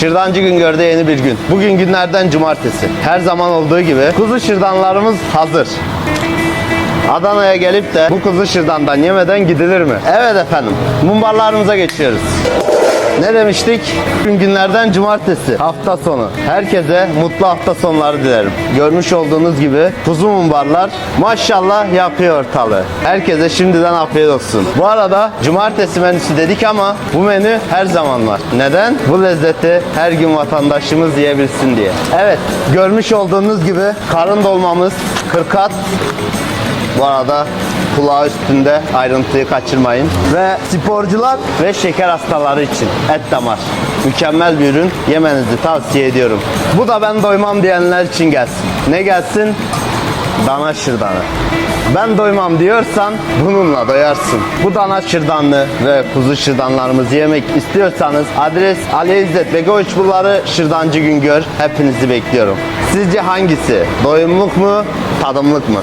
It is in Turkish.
Şırdancı Güngör'de yeni bir gün. Bugün günlerden cumartesi. Her zaman olduğu gibi kuzu şırdanlarımız hazır. Adana'ya gelip de bu kuzu şırdandan yemeden gidilir mi? Evet efendim. Mumbarlarımıza geçiyoruz. Ne demiştik? Bugün günlerden cumartesi. Hafta sonu. Herkese mutlu hafta sonları dilerim. Görmüş olduğunuz gibi kuzu mumbarlar maşallah yapıyor ortalığı. Herkese şimdiden afiyet olsun. Bu arada cumartesi menüsü dedik ama bu menü her zaman var. Neden? Bu lezzeti her gün vatandaşımız yiyebilsin diye. Evet, görmüş olduğunuz gibi karın dolmamız, kırkat, bu arada kulağı üstünde ayrıntıyı kaçırmayın. Ve sporcular ve şeker hastaları için et damar. Mükemmel bir ürün. Yemenizi tavsiye ediyorum. Bu da ben doymam diyenler için gelsin. Ne gelsin? Dana şırdanı. Ben doymam diyorsan bununla doyarsın. Bu dana şırdanlı ve kuzu şırdanlarımızı yemek istiyorsanız adres Ali İzzet Begoviç Bulvarı Şırdancı Güngör. Hepinizi bekliyorum. Sizce hangisi? Doyumluk mu? Tadımlık mı?